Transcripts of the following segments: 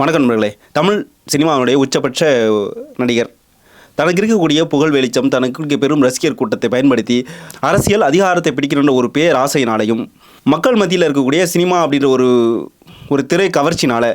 வணக்கம் நண்பர்களே. தமிழ் சினிமாவுடைய உச்சபட்ச நடிகர். தனக்கு இருக்கக்கூடிய புகழ் வெளிச்சம் தனக்கு இருக்க பெரும் ரசிகர் கூட்டத்தை பயன்படுத்தி அரசியல் அதிகாரத்தை பிடிக்கணுன்ற ஒரு பேர் ஆசையினாலையும் மக்கள் மத்தியில் இருக்கக்கூடிய சினிமா அப்படின்ற ஒரு ஒரு திரை கவர்ச்சினால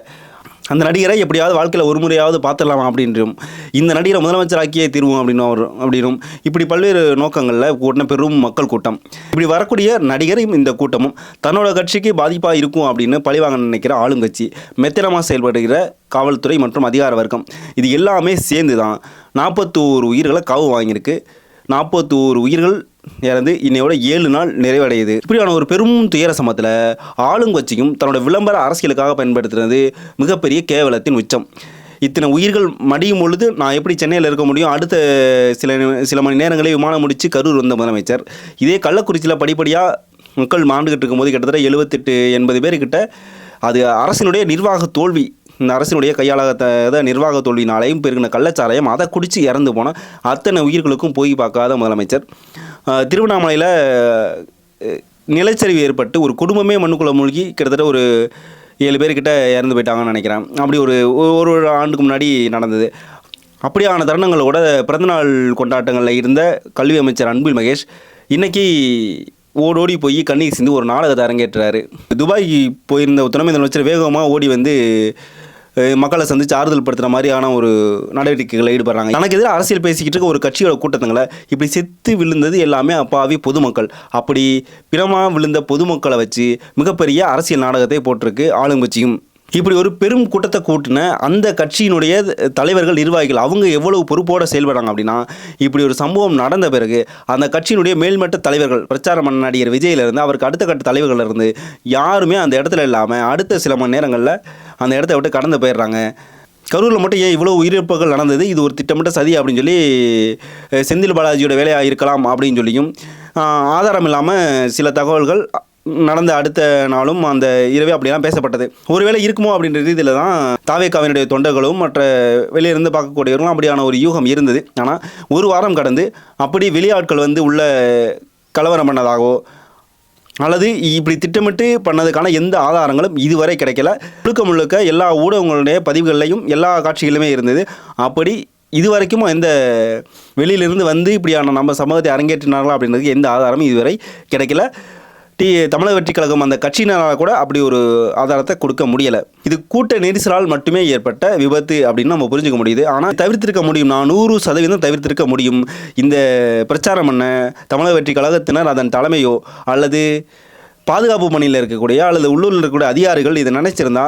அந்த நடிகரை எப்படியாவது வாழ்க்கையில் ஒரு முறையாவது பார்த்துடலாமா அப்படின்றும் இந்த நடிகரை முதலமைச்சராக்கியே தீர்வோம் அப்படின்னு அவர் அப்படின்னும். இப்படி பல்வேறு நோக்கங்களில் கூட்டின பெரும் மக்கள் கூட்டம். இப்படி வரக்கூடிய நடிகரும் இந்த கூட்டமும் தன்னோட கட்சிக்கு பாதிப்பாக இருக்கும் அப்படின்னு பழிவாங்க நினைக்கிற ஆளுங்கட்சி மெத்தனமாக செயல்படுகிற காவல்துறை மற்றும் அதிகார வர்க்கம் இது எல்லாமே சேர்ந்து தான் நாற்பத்தோரு உயிர்களை காவு வாங்கியிருக்கு. நாற்பத்தோரு உயிர்கள் இறந்து இன்னையோட ஏழு நாள் நிறைவடையுது. இப்படியான ஒரு பெரும் துயர சமத்தில் ஆளுங்கட்சியும் தன்னோட விளம்பர அரசியலுக்காக பயன்படுத்துறது மிகப்பெரிய கேவலத்தின் உச்சம். இத்தனை உயிர்கள் மடியும் பொழுது நான் எப்படி சென்னையில் இருக்க முடியும்? அடுத்த சில சில மணி நேரங்களே விமானம் முடித்து கரூர் வந்த முதலமைச்சர். இதே கள்ளக்குறிச்சியில் படிப்படியாக மக்கள் மாண்டுகிட்டு இருக்கும்போது கிட்டத்தட்ட எழுபத்தெட்டு எண்பது பேர்கிட்ட அது அரசினுடைய நிர்வாக தோல்வி இந்த அரசினுடைய கையாளாத நிர்வாக தோல்வினாலையும் பெருகின கள்ளச்சாராயம் அதை குடித்து இறந்து போன அத்தனை உயிர்களுக்கும் போய் பார்க்காத முதலமைச்சர். திருவண்ணாமலையில் நிலச்சரிவு ஏற்பட்டு ஒரு குடும்பமே மண்ணுக்குள்ளே மூழ்கி கிட்டத்தட்ட ஒரு ஏழு பேர்கிட்ட இறந்து போயிட்டாங்கன்னு நினைக்கிறேன். அப்படி ஒரு ஒரு ஒரு ஆண்டுக்கு முன்னாடி நடந்தது. அப்படியான தருணங்களோட பிறந்தநாள் கொண்டாட்டங்களில் இருந்த கல்வி அமைச்சர் அன்பில் மகேஷ் இன்னைக்கு ஓடோடி போய் கண்ணீர் சிந்து ஒரு நாடகத்தை அரங்கேற்றுறாரு துபாய் போயிருந்த துணை முதலமைச்சர் வேகமாக ஓடி வந்து மக்களை சந்தித்து ஆறுதல் படுத்துகிற மாதிரியான ஒரு நடவடிக்கைகளை ஈடுபடுறாங்க. தனக்கு எதிராக அரசியல் பேசிக்கிட்டு இருக்க ஒரு கட்சியோட கூட்டத்துங்களை இப்படி செத்து விழுந்தது எல்லாமே அப்பாவி பொதுமக்கள். அப்படி பிணமாக விழுந்த பொதுமக்களை வச்சு மிகப்பெரிய அரசியல் நாடகத்தை போட்டிருக்கு ஆளுங்கட்சியும். இப்படி ஒரு பெரும் கூட்டத்தை கூட்டின அந்த கட்சியினுடைய தலைவர்கள் நிர்வாகிகள் அவங்க எவ்வளவு பொறுப்போடு செயல்படுறாங்க அப்படின்னா இப்படி ஒரு சம்பவம் நடந்த பிறகு அந்த கட்சியினுடைய மேல்மட்ட தலைவர்கள் பிரச்சாரம் பண்ண நடிகர் விஜயிலிருந்து அவருக்கு அடுத்த கட்ட தலைவர்கள் இருந்து யாருமே அந்த இடத்துல இல்லாமல் அடுத்த சில மணி நேரங்களில் அந்த இடத்த விட்டு கடந்து போயிடுறாங்க. கரூரில் மட்டும் ஏன் இவ்வளோ உயிரிழப்புகள் நடந்தது? இது ஒரு திட்டமிட்ட சதி அப்படின்னு சொல்லி செந்தில் பாலாஜியோட வேலையாக இருக்கலாம் அப்படின்னு சொல்லியும் ஆதாரம் இல்லாமல் சில தகவல்கள் நடந்த அடுத்த நாளும் அந்த இரவே அப்படியெல்லாம் பேசப்பட்டது. ஒருவேளை இருக்குமோ அப்படின்ற ரீதியில் தான் தாவேக்காவினுடைய தொண்டர்களும் மற்ற வெளியிருந்து பார்க்கக்கூடியவர்களும் அப்படியான ஒரு யூகம் இருந்தது. ஆனால் ஒரு வாரம் கடந்து அப்படி வெளியாட்கள் வந்து உள்ள கலவரம் பண்ணதாகவோ அல்லது இப்படி திட்டமிட்டு பண்ணதுக்கான எந்த ஆதாரங்களும் இதுவரை கிடைக்கல. முழுக்க முழுக்க எல்லா ஊடகங்களுடைய பதிவுகள்லையும் எல்லா காட்சிகளுமே இருந்தது. அப்படி இதுவரைக்கும் எந்த வெளியிலிருந்து வந்து இப்படியான நம்ம சமூகத்தை அரங்கேற்றினார்களா அப்படின்றது எந்த ஆதாரமும் இதுவரை கிடைக்கல. டி தமிழக வெற்றி கழகம் அந்த கட்சியினரால் கூட அப்படி ஒரு ஆதாரத்தை கொடுக்க முடியலை. இது கூட்ட நெரிசலால் மட்டுமே ஏற்பட்ட விபத்து அப்படின்னு நம்ம புரிஞ்சுக்க முடியுது. ஆனால் தவிர்த்திருக்க முடியும். நான் நூறு சதவீதம் தவிர்த்திருக்க முடியும். இந்த பிரச்சாரம் பண்ண தமிழக வெற்றி கழகத்தினர் அதன் தலைமையோ அல்லது பாதுகாப்பு பணியில் இருக்கக்கூடிய அல்லது உள்ளூரில் இருக்கக்கூடிய அதிகாரிகள் இதை நினைச்சிருந்தா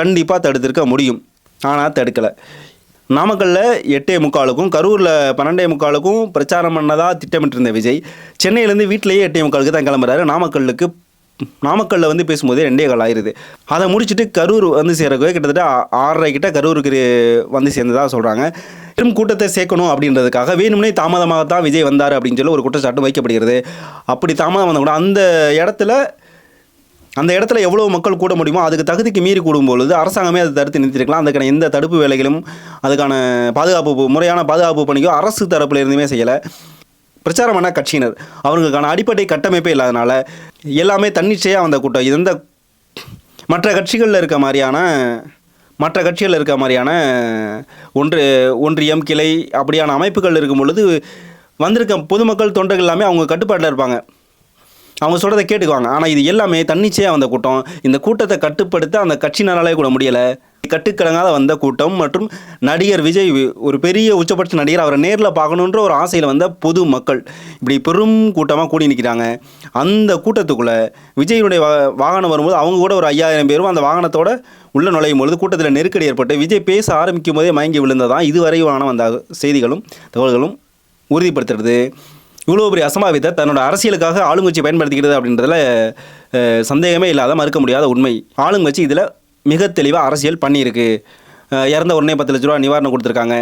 கண்டிப்பாக தடுத்திருக்க முடியும். ஆனால் தடுக்கலை. நாமக்கல்லில் எட்டே முக்காலுக்கும் கரூரில் பன்னெண்டே முக்காலுக்கும் பிரச்சாரம் பண்ணதா திட்டமிட்டிருந்த விஜய் சென்னையிலேருந்து வீட்டிலேயே எட்டே முக்காலுக்கு தான் கிளம்புறாரு. நாமக்கல்லுக்கு நாமக்கல்லில் வந்து பேசும்போதே ரெண்டே கால் ஆயிருது. அதை முடிச்சுட்டு கரூர் வந்து சேரவே கிட்டத்தட்ட ஆறரை கிட்ட கரூருக்கு வந்து சேர்ந்ததாக சொல்கிறாங்க பெரும் கூட்டத்தை சேர்க்கணும் அப்படின்றதுக்காக வேணும்னே தாமதமாகத்தான் விஜய் வந்தார் அப்படின்னு சொல்லி ஒரு குற்றச்சாட்டு வைக்கப்படுகிறது. அப்படி தாமதம் வந்தால் கூட அந்த இடத்துல அந்த இடத்துல எவ்வளோ மக்கள் கூட முடியுமோ அதுக்கு தகுதிக்கு மீறி கூடும் பொழுது அரசாங்கமே அதை தடுத்து நிறுத்திருக்கலாம். அதுக்கான எந்த தடுப்பு வேலைகளும் அதுக்கான பாதுகாப்பு முறையான பாதுகாப்பு பணிக்கோ அரசு தரப்புல இருந்துமே செய்யலை. பிரச்சாரம் பண்ண கட்சியினர். அவர்களுக்கான அடிப்படை கட்டமைப்பே இல்லாதனால எல்லாமே தன்னிச்சையாக வந்த கூட்டம். இது எந்த மற்ற கட்சிகளில் இருக்க மாதிரியான மற்ற கட்சிகளில் இருக்க மாதிரியான ஒன்று ஒன்றியம் கிளை அப்படியான அமைப்புகள் இருக்கும் பொழுது வந்திருக்க பொதுமக்கள் தொண்டர்கள் எல்லாமே அவங்க கட்டுப்பாட்டில் இருப்பாங்க. அவங்க சொல்கிறத கேட்டுக்குவாங்க. ஆனால் இது எல்லாமே தன்னிச்சையாக வந்த கூட்டம். இந்த கூட்டத்தை கட்டுப்படுத்த அந்த கட்சியினராலே கூட முடியலை. கட்டுக்கடங்காத வந்த கூட்டம் மற்றும் நடிகர் விஜய் ஒரு பெரிய உச்சபட்ச நடிகர் அவரை நேரில் பார்க்கணுன்ற ஒரு ஆசையில் வந்த பொது மக்கள் இப்படி பெரும் கூட்டமாக கூடி நிற்கிறாங்க அந்த கூட்டத்துக்குள்ளே விஜயினுடைய வாகனம் வரும்போது அவங்க கூட ஒரு ஐயாயிரம் பேரும் அந்த வாகனத்தோட உள்ள நுழையும் பொழுது கூட்டத்தில் நெருக்கடி ஏற்பட்டு விஜய் பேச ஆரம்பிக்கும் போதே மயங்கி விழுந்ததான் இதுவரையான வந்த செய்திகளும் தகவல்களும் உறுதிப்படுத்துறது. இவ்வளோ பெரிய அசம்பாவித்தை தன்னோட அரசியலுக்காக ஆளுங்கட்சி பயன்படுத்திக்கிறது அப்படின்றதுல சந்தேகமே இல்லாத மறுக்க முடியாத உண்மை. ஆளுங்கட்சி இதில் மிக தெளிவாக அரசியல் பண்ணியிருக்கு. இறந்த உடனே பத்து லட்ச ரூபா நிவாரணம் கொடுத்துருக்காங்க.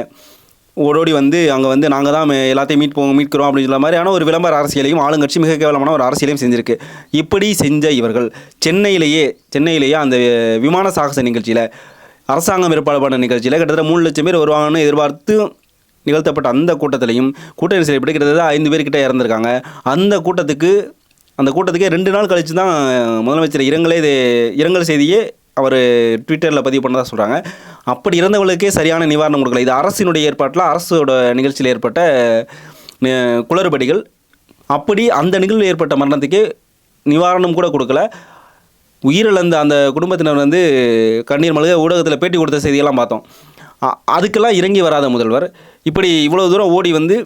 ஓடோடி வந்து அங்கே வந்து நாங்கள் தான் எல்லாத்தையும் மீட் போவோம் மீட்கிறோம் அப்படின்னு சொல்ல மாதிரியான ஒரு விளம்பர அரசியலையும் ஆளுங்கட்சி மிக கேவலமான ஒரு அரசியலையும் செஞ்சிருக்கு. இப்படி செஞ்ச இவர்கள் சென்னையிலேயே சென்னையிலேயே அந்த விமான சாகச நிகழ்ச்சியில் அரசாங்கம் ஏற்பாடு பண்ண நிகழ்ச்சியில் கிட்டத்தட்ட மூணு லட்சம் பேர் வருவாங்கன்னு எதிர்பார்த்து நிகழ்த்தப்பட்ட அந்த கூட்டத்திலையும் கூட்ட நெரிசல் எப்படி கிட்டத்தட்ட ஐந்து பேர்கிட்ட இறந்துருக்காங்க. அந்த கூட்டத்துக்கு அந்த கூட்டத்துக்கே ரெண்டு நாள் கழித்து தான் முதலமைச்சர் இரங்கலே இது இரங்கல் செய்தியே அவர் ட்விட்டரில் பதிவு பண்ணதாக சொல்கிறாங்க அப்படி இறந்தவர்களுக்கே சரியான நிவாரணம் கொடுக்கல. இது அரசினுடைய ஏற்பாட்டில் அரசோட நிகழ்ச்சியில் ஏற்பட்ட குளறுபடிகள். அப்படி அந்த நிகழ்வில் ஏற்பட்ட மரணத்துக்கு நிவாரணம் கூட கொடுக்கல. உயிரிழந்த அந்த குடும்பத்தினர் வந்து கண்ணீர் மல்க ஊடகத்தில் பேட்டி கொடுத்த செய்தியெல்லாம் பார்த்தோம். அ- அதுக்கெல்லாம் இறங்கி வராத முதல்வர். இப்படி இவ்வளோ தூரம் ஓடி வந்து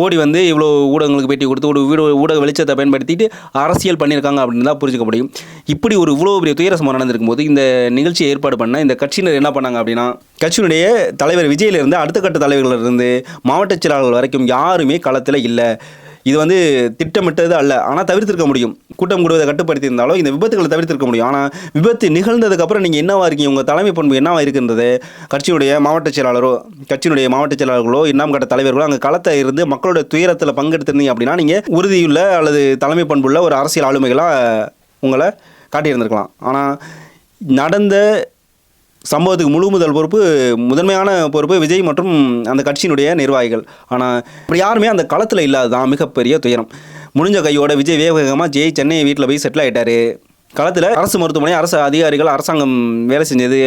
ஓடி வந்து இவ்வளோ ஊடகங்களுக்கு பேட்டி கொடுத்து ஒரு வீடு ஊடக வெளிச்சத்தை பயன்படுத்திட்டு அரசியல் பண்ணியிருக்காங்க அப்படின்னு தான் புரிஞ்சுக்க முடியும். இப்படி ஒரு இவ்வளோ பெரிய துயர சம்பவம் நடந்திருக்கும் போது இந்த நிகழ்ச்சியை ஏற்பாடு பண்ண இந்த கட்சியினர் என்ன பண்ணாங்க அப்படின்னா கட்சியினுடைய தலைவர் விஜயிலிருந்து அடுத்த கட்ட தலைவர்களிருந்து மாவட்ட செயலாளர்கள் வரைக்கும் யாருமே களத்தில் இல்லை. இது வந்து திட்டமிட்டது அல்ல. ஆனால் தவிர்த்திருக்க முடியும். கூட்டம் கூடுவதை கட்டுப்படுத்தி இருந்தாலும் இந்த விபத்துகளை தவிர்த்திருக்க முடியும். ஆனால் விபத்து நிகழ்ந்ததுக்கப்புறம் நீங்கள் என்னவா இருக்கீங்க? உங்கள் தலைமை பண்பு என்னவா இருக்குன்றது? கட்சியுடைய மாவட்ட செயலாளரோ கட்சியினுடைய மாவட்ட செயலாளர்களோ இன்னாம் கட்ட தலைவர்களோ அங்கே களத்தை இருந்து மக்களோட துயரத்தில் பங்கெடுத்திருந்தீங்க அப்படின்னா நீங்கள் உறுதியுள்ள அல்லது தலைமை பண்புள்ள ஒரு அரசியல் ஆளுமைகளாக உங்களை காட்டியிருந்திருக்கலாம். ஆனால் நடந்த சம்பவத்துக்கு முழு முதல் பொறுப்பு முதன்மையான பொறுப்பு விஜய் மற்றும் அந்த கட்சியினுடைய நிர்வாகிகள். ஆனால் இப்படி யாருமே அந்த களத்தில் இல்லாததான் மிகப்பெரிய துயரம். முடிஞ்ச கையோட விஜய் வேகமாக ஜெய் சென்னை வீட்டில் போய் செட்டில் ஆயிட்டாரு. களத்தில் அரசு மருத்துவமனை அரசு அதிகாரிகள் அரசாங்கம் வேலை செஞ்சது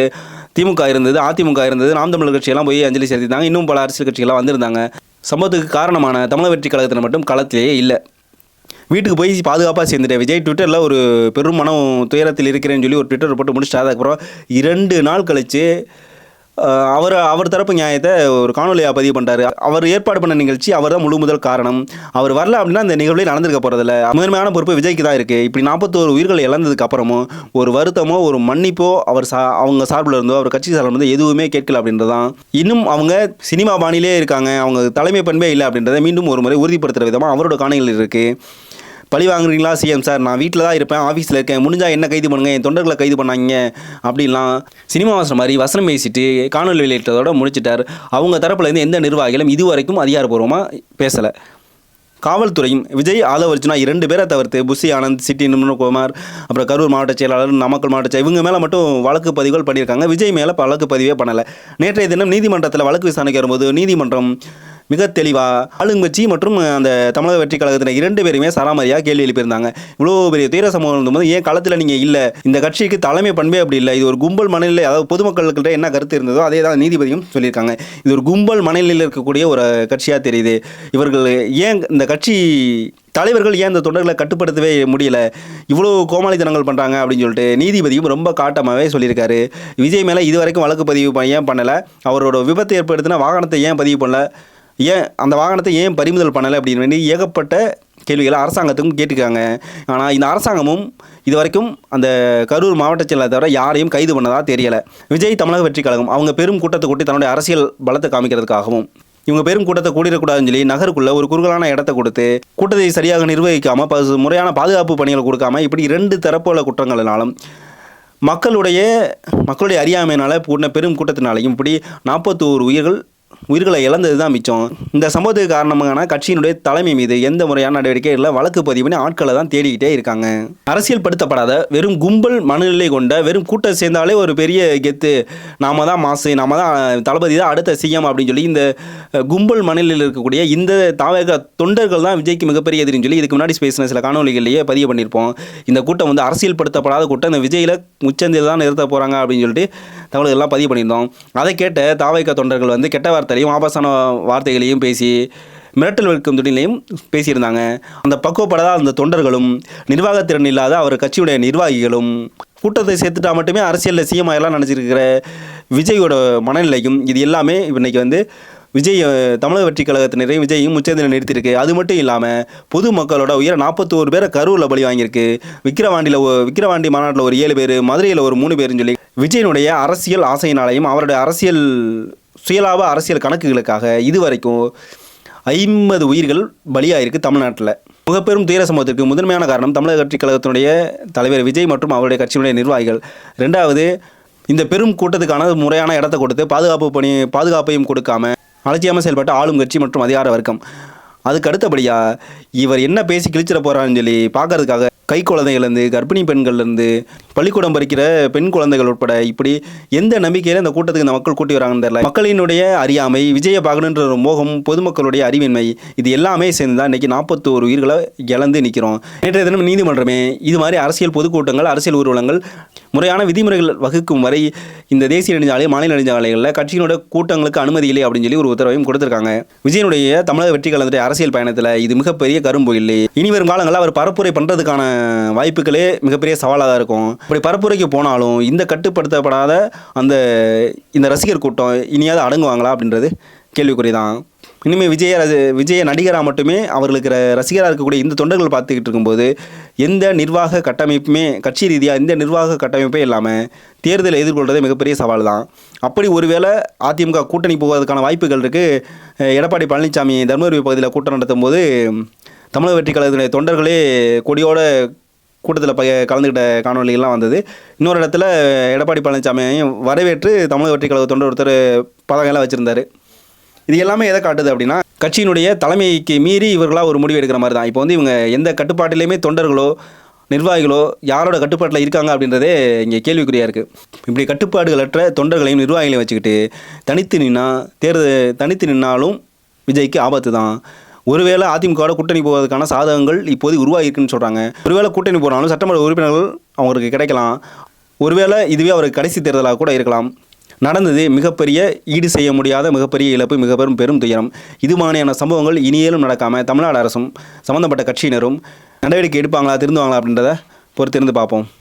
திமுக இருந்தது அதிமுக இருந்தது நாம் தமிழர் கட்சியெல்லாம் போய் அஞ்சலி செலுத்திட்டாங்க. இன்னும் பல அரசியல் கட்சிகள்லாம் வந்திருந்தாங்க. சம்பவத்துக்கு காரணமான தமிழக வெற்றி கழகத்தில் மட்டும் களத்திலேயே இல்லை. வீட்டுக்கு போய் பாதுகாப்பாக சேர்ந்துட்டேன். விஜய் ட்விட்டரில் ஒரு பெரும் மனம் துயரத்தில் இருக்கிறேன்னு சொல்லி ஒரு ட்விட்டர் போட்டு முடிச்சுட்டு அதுக்கப்புறம் இரண்டு நாள் கழித்து அவர் அவர் தரப்பு நியாயத்தை ஒரு காணொலியாக பதிவு பண்ணுறாரு அவர் ஏற்பாடு பண்ண நிகழ்ச்சி அவர் தான் முழு முதல் காரணம். அவர் வரல அப்படின்னா அந்த நிகழ்வே நடந்திருக்க போகிறதில்ல முதன்மையான பொறுப்பு விஜய்க்கு தான் இருக்குது இப்படி நாற்பத்தோரு உயிர்கள் இழந்ததுக்கு அப்புறமும் ஒரு வருத்தமோ ஒரு மன்னிப்போ அவர் சா அவங்க சார்பில் இருந்தோ அவர் கட்சி சார்பில் இருந்தோ எதுவுமே கேட்கல அப்படின்றதான் இன்னும் அவங்க சினிமா பாணியிலே இருக்காங்க. அவங்க தலைமை பண்பே இல்லை அப்படின்றத மீண்டும் ஒரு முறை உறுதிப்படுத்துகிற விதமாக அவரோட காணிகள் இருக்குது பழி வாங்குறீங்களா சிஎம் சார் நான் வீட்டில் தான் இருப்பேன் ஆஃபீஸில் இருக்கேன். முடிஞ்சால் என்ன கைது பண்ணுங்க? என் தொண்டர்களை கைது பண்ணாங்க. அப்படிலாம் சினிமா வாசனம் மாதிரி வசனம் பேசிட்டு காணொலி வெளியிட்டதோட முடிச்சிட்டார். அவங்க தரப்புலேருந்து எந்த நிர்வாகிகளும் இதுவரைக்கும் அதிகாரப்பூர்வமாக பேசலை. காவல்துறையும் விஜய் ஆதவர்ஜுனா இரண்டு பேரை தவிர்த்து புஷி ஆனந்த் சிட்டி நிம்னகுமார் அப்புறம் கரூர் மாவட்ட செயலாளர் நாமக்கல் மாவட்ட இவங்க மேலே மட்டும் வழக்கு பதிவுகள் பண்ணியிருக்காங்க. விஜய் மேலே வழக்கு பதிவே பண்ணலை. நேற்றைய தினம் நீதிமன்றத்தில் வழக்கு விசாரணைக்கு வரும்போது நீதிமன்றம் மிக தெளிவாக ஆளுங்கட்சி மற்றும் அந்த தமிழக வெற்றி கழகத்தில் இரண்டு பேருமே சராமரியாக கேள்வி எழுப்பியிருந்தாங்க. இவ்வளோ பெரிய தீர சம்பவம் இருந்தபோது ஏன் களத்தில் நீங்கள் இல்லை? இந்த கட்சிக்கு தலைமை பண்பே அப்படி இல்லை. இது ஒரு கும்பல் மனநிலை அதாவது பொதுமக்கள்கிட்ட என்ன கருத்து இருந்ததோ அதே தான் நீதிபதியும் சொல்லியிருக்காங்க. இது ஒரு கும்பல் மனநிலையில் இருக்கக்கூடிய ஒரு கட்சியாக தெரியுது. இவர்கள் ஏன் இந்த கட்சி தலைவர்கள் ஏன் இந்த தொண்டர்களை கட்டுப்படுத்தவே முடியல? இவ்வளோ கோமாளித்தனங்கள் பண்ணுறாங்க அப்படின்னு சொல்லிட்டு நீதிபதியும் ரொம்ப காட்டமாகவே சொல்லியிருக்காரு. விஜய் மேலே இது வரைக்கும் வழக்கு பதிவு பண்ண- ஏன் பண்ணலை? அவரோட விபத்து ஏற்படுத்தின வாகனத்தை ஏன் பதிவு பண்ணல? ஏன் அந்த வாகனத்தை ஏன் பறிமுதல் பண்ணலை அப்படின்னு வேண்டி ஏகப்பட்ட கேள்விகளை அரசாங்கத்துக்கும் கேட்டுக்காங்க ஆனால் இந்த அரசாங்கமும் இது வரைக்கும் அந்த கரூர் மாவட்ட செயலாளர் தவிர யாரையும் கைது பண்ணதா தெரியலை. விஜய் தமிழக வெற்றி கழகம் அவங்க பெரும் கூட்டத்தை கூட்டி தன்னுடைய அரசியல் பலத்தை காமிக்கிறதுக்காகவும் இவங்க பெரும் கூட்டத்தை கூடிடக்கூடாதுன்னு சொல்லி நகருக்குள்ள ஒரு குறுகலான இடத்த கொடுத்து கூட்டத்தை சரியாக நிர்வகிக்காம பசு- முறையான பாதுகாப்பு பணிகள் கொடுக்காம இப்படி இரண்டு தரப்புல குற்றங்களினாலும் மக்களுடைய மக்களுடைய அறியாமையினால் கூட்டின பெரும் கூட்டத்தினாலையும் இப்படி நாற்பத்தோரு உயிர்கள் உயிர்களை இழந்தது தான் மிச்சம். இந்த சம்பவத்துக்கு காரணமான கட்சியினுடைய தலைமை மீது எந்த முறையான நடவடிக்கை இல்லை வழக்கு பதிவு பண்ணி ஆட்களை தான் தேடிக்கிட்டே இருக்காங்க. அரசியல் படுத்தப்படாத வெறும் கும்பல் மனநிலை கொண்ட வெறும் கூட்டம் சேர்ந்தாலே ஒரு பெரிய கெத்து. நாம தான் மாசு நாம தான் தளபதி தான் அடுத்த சிஎம் அப்படின்னு சொல்லி இந்த கும்பல் மனநிலையில் இருக்கக்கூடிய இந்த தாவக தொண்டர்கள் தான் விஜய்க்கு மிகப்பெரிய எதிரின்னு சொல்லி இதுக்கு முன்னாடி பேசின சில காணொலிகள்லேயே பதிவு பண்ணியிருப்போம். இந்த கூட்டம் வந்து அரசியல் படுத்தப்படாத கூட்டம். இந்த விஜயில் உச்சந்தில் தான் நிறுத்த போகிறாங்க அப்படின்னு சொல்லிட்டு தகவல்கள்லாம் பதிவு பண்ணியிருந்தோம். அதை கேட்ட தாவைக்க தொண்டர்கள் வந்து கெட்ட வார்த்தையிலையும் ஆபாசான வார்த்தைகளையும் பேசி மிரட்டல் வைக்கும் துணிலையும் பேசியிருந்தாங்க. அந்த பக்குவப்படாத அந்த தொண்டர்களும் நிர்வாகத்திறன் இல்லாத அவர் கட்சியுடைய நிர்வாகிகளும் கூட்டத்தை சேர்த்துட்டா மட்டுமே அரசியலில் சிஎம் நினச்சிருக்கிற விஜயோட மனநிலையும் இது எல்லாமே இன்றைக்கி வந்து விஜய் தமிழக வெற்றி கழகத்தினரையும் விஜயும் உச்சந்தில் நிறுத்தியிருக்கு. அது மட்டும் இல்லாமல் பொது மக்களோட உயர நாற்பத்தோரு பேரை கரூரில் பலி வாங்கியிருக்கு. விக்கிரவாண்டியில் விக்கிரவாண்டி மாநாட்டில் ஒரு ஏழு பேர் மதுரையில் ஒரு மூணு பேருன்னு சொல்லி விஜயனுடைய அரசியல் ஆசையினாலையும் அவருடைய அரசியல் சுயலாப அரசியல் கணக்குகளுக்காக இதுவரைக்கும் ஐம்பது உயிர்கள் பலியாயிருக்கு தமிழ்நாட்டில். மிகப்பெரும் துயர சம்பவத்திற்கு முதன்மையான காரணம் தமிழக கட்சி கழகத்தினுடைய தலைவர் விஜய் மற்றும் அவருடைய கட்சியினுடைய நிர்வாகிகள். ரெண்டாவது இந்த பெரும் கூட்டத்துக்கான முறையான இடத்தை கொடுத்து பாதுகாப்பு பணி பாதுகாப்பையும் கொடுக்காம அலட்சியாமல் செயல்பட்ட ஆளும் கட்சி மற்றும் அதிகார வர்க்கம். அதுக்கு அடுத்தபடியாக இவர் என்ன பேசி கிழிச்சிட போகிறான்னு சொல்லி பார்க்கறதுக்காக கை குழந்தைகள்லேருந்து கர்ப்பிணி பெண்கள்லேருந்து பள்ளிக்கூடம் பறிக்கிற பெண் குழந்தைகள் உட்பட இப்படி எந்த நம்பிக்கையில் இந்த கூட்டத்துக்கு இந்த மக்கள் கூட்டி வராங்கன்னு தெரியல. மக்களினுடைய அறியாமை விஜய பார்க்கணுன்ற ஒரு மோகம் பொதுமக்களுடைய அறிவின்மை இது எல்லாமே சேர்ந்து தான் இன்றைக்கி நாற்பத்தோரு உயிர்களை இழந்து நிற்கிறோம் நேற்றைய தினம் நீதிமன்றமே இது மாதிரி அரசியல் பொதுக்கூட்டங்கள் அரசியல் ஊர்வலங்கள் முறையான விதிமுறைகள் வகுக்கும் வரை இந்த தேசிய நெடுஞ்சாலை மாநில நெடுஞ்சாலைகளில் கட்சியினோட கூட்டங்களுக்கு அனுமதி இல்லை அப்படின்னு சொல்லி ஒரு உத்தரவையும் கொடுத்திருக்காங்க. விஜயனுடைய தமிழக வெற்றி கலந்துடைய அரசியல் பயணத்தில் இது மிகப்பெரிய கரும்பு இல்லை. இனி வரும் காலங்களில் அவர் பரப்புரை பண்ணுறதுக்கான வாய்ப்புகளே மிகப்பெரிய சவாலாக தான் இருக்கும். இப்படி பரப்புரைக்கு போனாலும் இந்த கட்டுப்படுத்தப்படாத அந்த இந்த ரசிகர் கூட்டம் இனியாவது அடங்குவாங்களா அப்படின்றது கேள்விக்குறி தான் இனிமேல் விஜய விஜய நடிகராக மட்டுமே அவர்களுக்கு ரசிகராக இருக்கக்கூடிய இந்த தொண்டர்கள் பார்த்துக்கிட்டு இருக்கும்போது எந்த நிர்வாக கட்டமைப்புமே கட்சி ரீதியாக எந்த நிர்வாக கட்டமைப்பே இல்லாமல் தேர்தலை எதிர்கொள்கிறது மிகப்பெரிய சவால் தான் அப்படி ஒருவேளை அதிமுக கூட்டணி போவதற்கான வாய்ப்புகள் இருக்குது எடப்பாடி பழனிசாமி தருமபுரி பகுதியில் கூட்டம் நடத்தும் போது தமிழக வெற்றி கழகத்தினுடைய தொண்டர்களே கொடியோட கூட்டத்தில் ப கலந்துக்கிட்ட காணொலிகள்லாம் வந்தது. இன்னொரு இடத்துல எடப்பாடி பழனிசாமியையும் வரவேற்று தமிழக வெற்றி கழக தொண்டர் ஒருத்தர் பதவியெல்லாம் வச்சுருந்தாரு. இது எல்லாமே எதை காட்டுது அப்படின்னா கட்சியினுடைய தலைமைக்கு மீறி இவர்களாக ஒரு முடிவு எடுக்கிற மாதிரி தான். இப்போ வந்து இவங்க எந்த கட்டுப்பாட்டிலையுமே தொண்டர்களோ நிர்வாகிகளோ யாரோட கட்டுப்பாட்டில் இருக்காங்க அப்படின்றதே இங்கே கேள்விக்குறியாக இருக்குது இப்படி கட்டுப்பாடுகளற்ற தொண்டர்களையும் நிர்வாகிகளையும் வச்சுக்கிட்டு தனித்து நின்னா தேர்தல் தனித்து நின்னாலும் விஜய்க்கு ஆபத்து தான். ஒருவேளை அதிமுகவோட கூட்டணி போவதற்கான சாதகங்கள் இப்போது உருவாகிருக்குன்னு சொல்கிறாங்க ஒருவேளை கூட்டணி போனாலும் சட்டமன்ற உறுப்பினர்கள் அவங்களுக்கு கிடைக்கலாம். ஒருவேளை இதுவே அவருக்கு கடைசி தேர்தலாக கூட இருக்கலாம். நடந்தது மிகப்பெரிய ஈடு செய்ய முடியாத மிகப்பெரிய இழப்பு மிக பெரும் பெரும் துயரம். இது மாதிரியான சம்பவங்கள் இனியேலும் நடக்காமல் தமிழ்நாடு அரசும் சம்மந்தப்பட்ட கட்சியினரும் நடவடிக்கை எடுப்பாங்களா திருந்துவாங்களா அப்படின்றத பொறுத்திருந்து பார்ப்போம்.